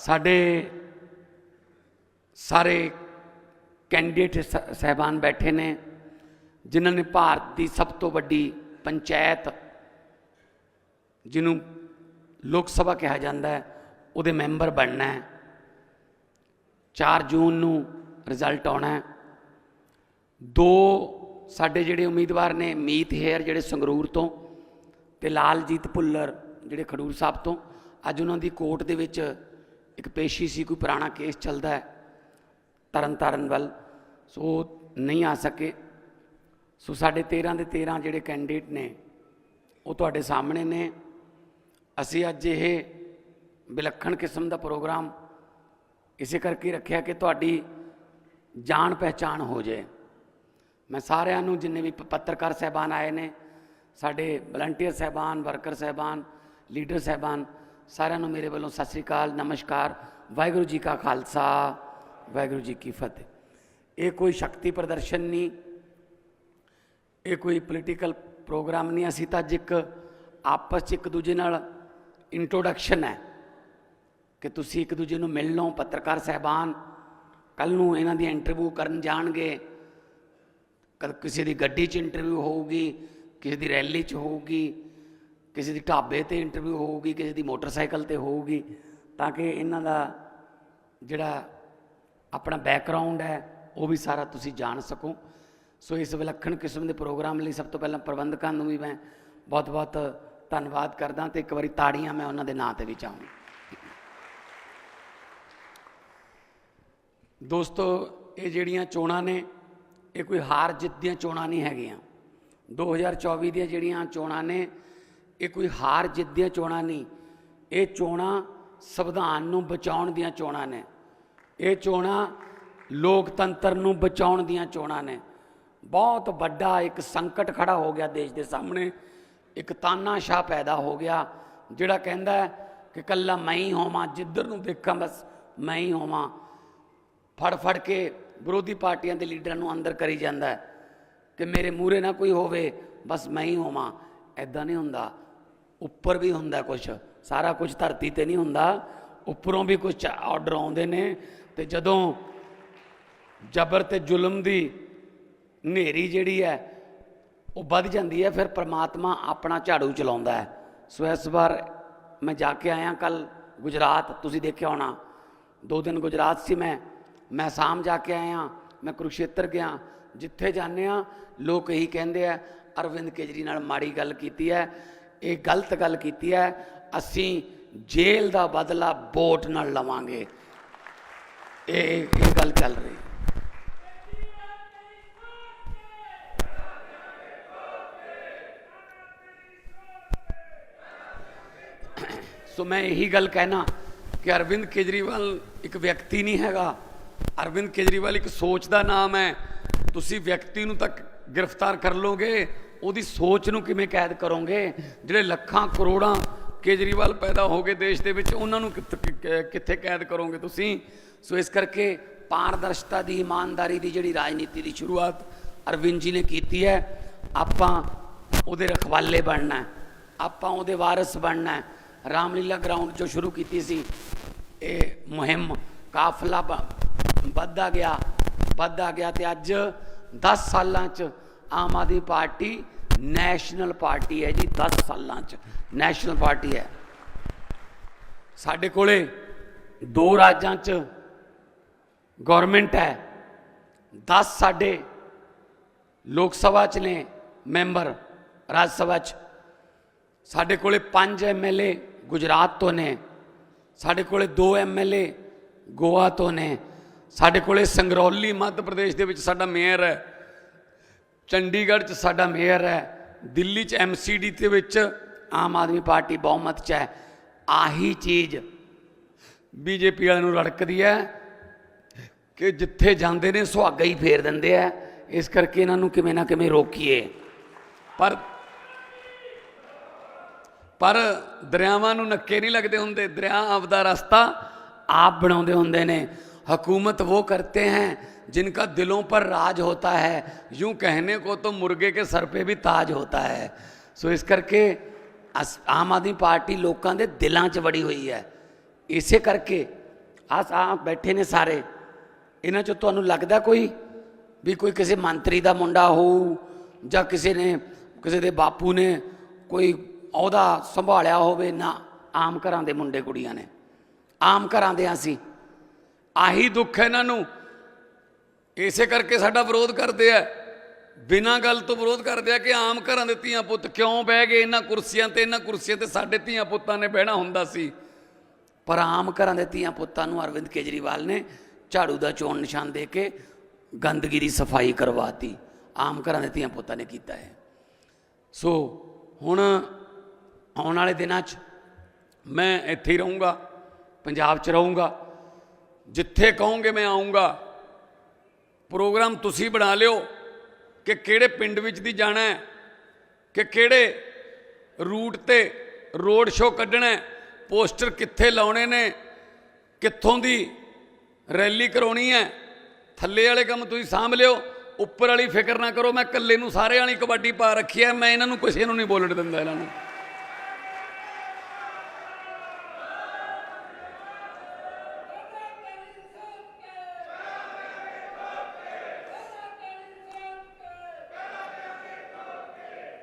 ਸਾਡੇ ਸਾਰੇ ਕੈਂਡੀਡੇਟ ਸ- ਸਹਿਬਾਨ ਬੈਠੇ ਨੇ, ਜਿਨ੍ਹਾਂ ਨੇ ਭਾਰਤ ਦੀ ਸਭ ਤੋਂ ਵੱਡੀ ਪੰਚਾਇਤ ਜਿਹਨੂੰ ਲੋਕ ਸਭਾ ਕਿਹਾ ਜਾਂਦਾ ਹੈ, ਉਹਦੇ ਮੈਂਬਰ ਬਣਨਾ ਹੈ। 4 ਜੂਨ ਨੂੰ ਰਿਜ਼ਲਟ ਆਉਣਾ ਹੈ। ਦੋ ਸਾਡੇ ਜਿਹੜੇ ਉਮੀਦਵਾਰ ਨੇ, ਮੀਤ ਹੇਅਰ ਜਿਹੜੇ ਸੰਗਰੂਰ ਤੋਂ ਤੇ ਲਾਲਜੀਤ ਭੁੱਲਰ ਜਿਹੜੇ ਖਡੂਰ ਸਾਹਿਬ ਤੋਂ, ਅੱਜ ਉਹਨਾਂ ਦੀ ਕੋਰਟ ਦੇ ਵਿੱਚ ਇੱਕ ਪੇਸ਼ੀ ਸੀ, ਕੋਈ ਪੁਰਾਣਾ ਕੇਸ ਚੱਲਦਾ ਹੈ। ਤਰਨ ਤਾਰਨ ਵੱਲ। ਸੋ ਨਹੀਂ ਆ ਸਕੇ। ਸੋ ਸਾਡੇ 13 ਦੇ 13 ਜਿਹੜੇ ਕੈਂਡੀਡੇਟ ਨੇ, ਉਹ ਤੁਹਾਡੇ ਸਾਹਮਣੇ ਨੇ। ਅਸੀਂ ਅੱਜ ਇਹ ਵਿਲੱਖਣ ਕਿਸਮ ਦਾ ਪ੍ਰੋਗਰਾਮ ਇਸੇ ਕਰਕੇ ਰੱਖਿਆ ਕਿ ਤੁਹਾਡੀ ਜਾਣ ਪਹਿਚਾਣ ਹੋ ਜਾਏ। ਮੈਂ ਸਾਰਿਆਂ ਨੂੰ ਜਿੰਨੇ ਵੀ ਪੱਤਰਕਾਰ ਸਹਿਬਾਨ ਆਏ ਨੇ, ਸਾਡੇ ਵਲੰਟੀਅਰ ਸਹਿਬਾਨ ਵਰਕਰ ਸਹਿਬਾਨ ਲੀਡਰ ਸਹਿਬਾਨ ਸਾਰਿਆਂ ਨੂੰ ਮੇਰੇ ਵੱਲੋਂ ਸਤਿ ਸ੍ਰੀ ਅਕਾਲ, ਨਮਸਕਾਰ, ਵਾਹਿਗੁਰੂ ਜੀ ਕਾ ਖਾਲਸਾ, ਵਾਹਿਗੁਰੂ ਜੀ ਕੀ ਫਤਿਹ। ਇਹ ਕੋਈ ਸ਼ਕਤੀ ਪ੍ਰਦਰਸ਼ਨ ਨਹੀਂ, ਇਹ ਕੋਈ ਪੋਲੀਟੀਕਲ ਪ੍ਰੋਗਰਾਮ ਨਹੀਂ, ਅਸੀਂ ਤਾਂ ਅੱਜ ਇੱਕ ਆਪਸ 'ਚ ਇੱਕ ਦੂਜੇ ਨਾਲ ਇੰਟਰੋਡਕਸ਼ਨ ਹੈ ਕਿ ਤੁਸੀਂ ਇੱਕ ਦੂਜੇ ਨੂੰ ਮਿਲ ਲਓ ਪੱਤਰਕਾਰ ਸਹਿਬਾਨ ਕੱਲ ਨੂੰ ਇਹਨਾਂ ਦੀ ਇੰਟਰਵਿਊ ਕਰਨ ਜਾਣਗੇ ਕਦ ਕਿਸੇ ਦੀ ਗੱਡੀ 'ਚ ਇੰਟਰਵਿਊ ਹੋਊਗੀ, ਕਿਸੇ ਦੀ ਰੈਲੀ 'ਚ ਹੋਊਗੀ ਕਿਸੇ ਦੀ ਢਾਬੇ ਤੇ ਇੰਟਰਵਿਊ ਹੋਊਗੀ, ਕਿਸੇ ਦੀ ਮੋਟਰਸਾਈਕਲ ਤੇ ਹੋਊਗੀ, ਤਾਂ ਕਿ ਇਹਨਾਂ ਦਾ ਜਿਹੜਾ ਆਪਣਾ ਬੈਕਗ੍ਰਾਉਂਡ ਹੈ, ਉਹ ਵੀ ਸਾਰਾ ਤੁਸੀਂ ਜਾਣ ਸਕੋ। ਸੋ ਇਸ ਵਿਲੱਖਣ ਕਿਸਮ ਦੇ ਪ੍ਰੋਗਰਾਮ ਲਈ ਸਭ ਤੋਂ ਪਹਿਲਾਂ ਪ੍ਰਬੰਧਕਾਂ ਨੂੰ ਵੀ ਮੈਂ ਬਹੁਤ-ਬਹੁਤ ਧੰਨਵਾਦ ਕਰਦਾ ਤੇ ਇੱਕ ਵਾਰੀ ਤਾੜੀਆਂ ਮੈਂ ਉਹਨਾਂ ਦੇ ਨਾਂ ਤੇ ਵੀ ਚਾਹੂੰ ਦੋਸਤੋ, ਇਹ ਜਿਹੜੀਆਂ ਚੋਣਾਂ ਨੇ, ਇਹ ਕੋਈ ਹਾਰ ਜਿੱਤ ਦੀਆਂ ਚੋਣਾਂ ਨਹੀਂ ਹੈਗੀਆਂ। 2024 ਦੀਆਂ ਜਿਹੜੀਆਂ ਚੋਣਾਂ ਨੇ ਇਹ ਕੋਈ ਹਾਰ ਜਿੱਤ ਦੀਆਂ ਚੋਣਾਂ ਨਹੀਂ। ਇਹ ਚੋਣਾਂ ਸੰਵਿਧਾਨ ਨੂੰ ਬਚਾਉਣ ਦੀਆਂ ਚੋਣਾਂ ਨੇ। ਇਹ ਚੋਣਾਂ ਲੋਕਤੰਤਰ ਨੂੰ ਬਚਾਉਣ ਦੀਆਂ ਚੋਣਾਂ ਨੇ। ਬਹੁਤ ਵੱਡਾ ਇੱਕ ਸੰਕਟ ਖੜਾ ਹੋ ਗਿਆ ਦੇਸ਼ ਦੇ ਸਾਹਮਣੇ। ਇੱਕ ਤਾਨਾਸ਼ਾਹ ਪੈਦਾ ਹੋ ਗਿਆ, ਜਿਹੜਾ ਕਹਿੰਦਾ ਕਿ ਕੱਲਾ ਮੈਂ ਹੀ ਹੋਵਾਂ, ਜਿੱਧਰ ਨੂੰ ਦੇਖਾਂ ਬਸ ਮੈਂ ਹੀ ਹੋਵਾਂ। ਫੜ ਫੜ ਕੇ ਵਿਰੋਧੀ ਪਾਰਟੀਆਂ ਦੇ ਲੀਡਰਾਂ ਨੂੰ ਅੰਦਰ ਕਰੀ ਜਾਂਦਾ ਕਿ ਮੇਰੇ ਮੂਹਰੇ ਨਾ ਕੋਈ ਹੋਵੇ, ਬਸ ਮੈਂ ਹੀ ਹੋਵਾਂ। ਐਦਾਂ ਨਹੀਂ ਹੁੰਦਾ। ਉੱਪਰ ਵੀ ਹੁੰਦਾ ਕੁਝ ਸਾਰਾ ਕੁਝ ਧਰਤੀ ਤੇ ਨਹੀਂ ਹੁੰਦਾ। ਉੱਪਰੋਂ ਵੀ ਕੁਝ ਆਰਡਰ ਆਉਂਦੇ ਨੇ। ਤੇ ਜਦੋਂ ਜ਼ਬਰ ਤੇ ਜ਼ੁਲਮ ਦੀ ਹਨੇਰੀ ਜਿਹੜੀ ਹੈ, ਉਹ ਵੱਧ ਜਾਂਦੀ ਹੈ, ਫਿਰ ਪ੍ਰਮਾਤਮਾ ਆਪਣਾ ਝਾੜੂ ਚਲਾਉਂਦਾ ਹੈ। ਸੋ ਇਸ ਵਾਰ ਮੈਂ ਜਾ ਕੇ ਆਇਆ ਕੱਲ ਗੁਜਰਾਤ, ਤੁਸੀਂ ਦੇਖਿਆ ਹੋਣਾ। ਦੋ ਦਿਨ ਗੁਜਰਾਤ ਸੀ ਮੈਂ। ਮੈਂ ਆਸਾਮ ਜਾ ਕੇ ਆਇਆ, ਮੈਂ ਕੁਰੂਕਸ਼ੇਤਰ ਗਿਆ। ਜਿੱਥੇ ਜਾਂਦੇ ਆ ਲੋਕ ਇਹੀ ਕਹਿੰਦੇ ਆ, ਅਰਵਿੰਦ ਕੇਜਰੀ ਨਾਲ ਮਾੜੀ ਗੱਲ ਕੀਤੀ ਹੈ। ਇਹ ਗਲਤ ਗੱਲ ਕੀਤੀ ਹੈ, ਅਸੀਂ ਜੇਲ੍ਹ ਦਾ ਬਦਲਾ ਵੋਟ ਨਾਲ ਲਵਾਂਗੇ। ਇਹ ਇਹ ਗੱਲ ਚੱਲ ਰਹੀ ਸੋ ਮੈਂ ਇਹੀ ਗੱਲ ਕਹਿਣਾ ਕਿ ਅਰਵਿੰਦ ਕੇਜਰੀਵਾਲ ਇੱਕ ਵਿਅਕਤੀ ਨਹੀਂ ਹੈਗਾ। ਅਰਵਿੰਦ ਕੇਜਰੀਵਾਲ ਇੱਕ ਸੋਚ ਦਾ ਨਾਮ ਹੈ। ਤੁਸੀਂ ਵਿਅਕਤੀ ਨੂੰ ਤੱਕ ਗ੍ਰਿਫਤਾਰ ਕਰ ਲੋਗੇ ਉਹਦੀ ਸੋਚ ਨੂੰ ਕਿਵੇਂ ਕੈਦ ਕਰੋਗੇ? ਜਿਹੜੇ ਲੱਖਾਂ ਕਰੋੜਾਂ ਕੇਜਰੀਵਾਲ ਪੈਦਾ ਹੋ ਗਏ ਦੇਸ਼ ਦੇ ਵਿੱਚ, ਉਹਨਾਂ ਨੂੰ ਕਿ- ਕਿੱਥੇ ਕੈਦ ਕਰੋਗੇ ਤੁਸੀਂ? ਸੋ ਇਸ ਕਰਕੇ ਪਾਰਦਰਸ਼ਤਾ ਦੀ, ਇਮਾਨਦਾਰੀ ਦੀ ਜਿਹੜੀ ਰਾਜਨੀਤੀ ਦੀ ਸ਼ੁਰੂਆਤ ਅਰਵਿੰਦ ਜੀ ਨੇ ਕੀਤੀ ਹੈ, ਆਪਾਂ ਉਹਦੇ ਰਖਵਾਲੇ ਬਣਨਾ ਆਪਾਂ ਉਹਦੇ ਵਾਰਿਸ ਬਣਨਾ ਰਾਮਲੀਲਾ ਗਰਾਊਂਡ ਜੋ ਸ਼ੁਰੂ ਕੀਤੀ ਸੀ, ਇਹ ਮੁਹਿੰਮ ਕਾਫਲਾ ਬ- ਵੱਧਦਾ ਗਿਆ ਵੱਧਦਾ ਗਿਆ ਤੇ ਅੱਜ 10 ਸਾਲਾਂ ਚ Aam Aadmi party national party ਹੈ ਜੀ 10 ਸਾਲਾਂ ਚ। ਨੈਸ਼ਨਲ ਪਾਰਟੀ ਹੈ। ਸਾਡੇ ਕੋਲੇ ਦੋ ਰਾਜਾਂ ਚ ਗਵਰਨਮੈਂਟ ਹੈ। 10 ਸਾਡੇ ਲੋਕ ਸਭਾ ਚ ਨੇ ਮੈਂਬਰ ਰਾਜ ਸਭਾ ਚ। ਸਾਡੇ ਕੋਲੇ 5 ਐਮਐਲਏ ਗੁਜਰਾਤ ਤੋਂ ਨੇ। ਸਾਡੇ ਕੋਲੇ 2 ਐਮਐਲਏ ਗੋਆ ਤੋਂ ਨੇ। ਸਾਡੇ ਕੋਲੇ ਸੰਗਰੌਲੀ ਮੱਧ ਪ੍ਰਦੇਸ਼ ਦੇ ਵਿੱਚ ਸਾਡਾ ਮੇਅਰ ਹੈ। ਚੰਡੀਗੜ੍ਹ 'ਚ ਸਾਡਾ ਮੇਅਰ ਹੈ, ਦਿੱਲੀ 'ਚ ਐਮਸੀਡੀ ਦੇ ਵਿੱਚ ਆਮ ਆਦਮੀ ਪਾਰਟੀ ਬਹੁਮਤ 'ਚ ਹੈ। ਆਹੀ ਚੀਜ਼ ਬੀਜੇਪੀ ਵਾਲਿਆਂ ਨੂੰ ਰੜਕਦੀ ਹੈ ਕਿ ਜਿੱਥੇ ਜਾਂਦੇ ਨੇ ਸੁਹਾਗਾ ਹੀ ਫੇਰ ਦਿੰਦੇ ਆ। ਇਸ ਕਰਕੇ ਇਹਨਾਂ ਨੂੰ ਕਿਵੇਂ ਨਾ ਕਿਵੇਂ ਰੋਕੀਏ। ਪਰ ਪਰ ਦਰਿਆਵਾਂ ਨੂੰ ਨੱਕੇ ਨਹੀਂ ਲੱਗਦੇ ਹੁੰਦੇ। ਦਰਿਆ ਆਪਦਾ ਰਸਤਾ ਆਪ ਬਣਾਉਂਦੇ ਹੁੰਦੇ ਨੇ। ਹਕੂਮਤ वो करते हैं जिनका दिलों पर राज होता है यूं कहने को तो मुर्गे के सर पे भी ताज होता है ਸੋ ਇਸ ਕਰਕੇ ਅਸ- ਆਮ ਆਦਮੀ ਪਾਰਟੀ ਲੋਕਾਂ ਦੇ ਦਿਲਾਂ 'ਚ ਵੜੀ ਹੋਈ ਹੈ ਇਸੇ ਕਰਕੇ ਆ ਆ ਬੈਠੇ ਨੇ ਸਾਰੇ ਇਹਨਾਂ ਚੋਂ ਤੁਹਾਨੂੰ ਲੱਗਦਾ ਕੋਈ ਵੀ ਕੋਈ ਕਿਸੇ ਮੰਤਰੀ ਦਾ ਮੁੰਡਾ ਹੋਊ ਜਾਂ ਕਿਸੇ ਨੇ ਕਿਸੇ ਦੇ ਬਾਪੂ ਨੇ ਕੋਈ ਅਹੁਦਾ ਸੰਭਾਲਿਆ ਹੋਵੇ ਨਾ ਆਮ ਘਰਾਂ ਦੇ ਮੁੰਡੇ ਕੁੜੀਆਂ ਨੇ ਆਮ ਘਰਾਂ ਦੇ ਅਸੀਂ ਆਹੀ ਦੁੱਖ ਹੈ ਇਹਨਾਂ ਨੂੰ। ਇਸੇ ਕਰਕੇ ਸਾਡਾ ਵਿਰੋਧ ਕਰਦੇ ਆ। ਬਿਨਾਂ ਗੱਲ ਤੋਂ ਵਿਰੋਧ ਕਰਦੇ ਆ ਕਿ ਆਮ ਘਰਾਂ ਦੇ ਧੀਆਂ ਪੁੱਤ ਕਿਉਂ ਬਹਿ ਗਏ? ਇਹਨਾਂ ਕੁਰਸੀਆਂ ਤੇ, ਇਹਨਾਂ ਕੁਰਸੀਆਂ ਤੇ ਸਾਡੇ ਧੀਆਂ ਪੁੱਤਾਂ ਨੇ ਬਹਿਣਾ ਹੁੰਦਾ ਸੀ। ਪਰ ਆਮ ਘਰਾਂ ਦੇ ਧੀਆਂ ਪੁੱਤਾਂ ਨੂੰ ਅਰਵਿੰਦ ਕੇਜਰੀਵਾਲ ਨੇ ਝਾੜੂ ਦਾ ਚੋਣ ਨਿਸ਼ਾਨ ਦੇ ਕੇ ਗੰਦਗੀ ਦੀ ਸਫ਼ਾਈ ਕਰਵਾਤੀ। ਆਮ ਘਰਾਂ ਦੇ ਧੀਆਂ ਪੁੱਤਾਂ ਨੇ ਕੀਤਾ ਹੈ ਸੋ, ਹੁਣ ਆਉਣ ਵਾਲੇ ਦਿਨਾਂ 'ਚ ਮੈਂ ਇੱਥੇ ਹੀ ਰਹੂੰਗਾ, ਪੰਜਾਬ 'ਚ ਰਹੂੰਗਾ। ਜਿੱਥੇ ਕਹੋਗੇ ਮੈਂ ਆਉਂਗਾ। ਪ੍ਰੋਗਰਾਮ ਤੁਸੀਂ ਬਣਾ ਲਿਓ ਕਿ ਕਿਹੜੇ ਪਿੰਡ ਵਿੱਚ ਦੀ ਜਾਣਾ ਹੈ, ਕਿ ਕਿਹੜੇ ਰੂਟ ਤੇ ਰੋਡ ਸ਼ੋਅ ਕੱਢਣਾ ਹੈ, ਪੋਸਟਰ ਕਿੱਥੇ ਲਾਉਣੇ ਨੇ, ਕਿੱਥੋਂ ਦੀ ਰੈਲੀ ਕਰਾਉਣੀ ਹੈ। ਥੱਲੇ ਵਾਲੇ ਕੰਮ ਤੁਸੀਂ ਸਾਂਭ ਲਿਓ, ਉੱਪਰ ਵਾਲੀ ਫਿਕਰ ਨਾ ਕਰੋ, ਮੈਂ ਇਕੱਲੇ ਨੂੰ ਸਾਰੇ ਵਾਲੀ ਕਬੱਡੀ ਪਾ ਰੱਖੀ ਹੈ, ਮੈਂ ਇਹਨਾਂ ਨੂੰ ਕਿਸੇ ਨੂੰ ਨਹੀਂ ਬੋਲਣ ਦਿੰਦਾ ਇਹਨਾਂ ਨੂੰ।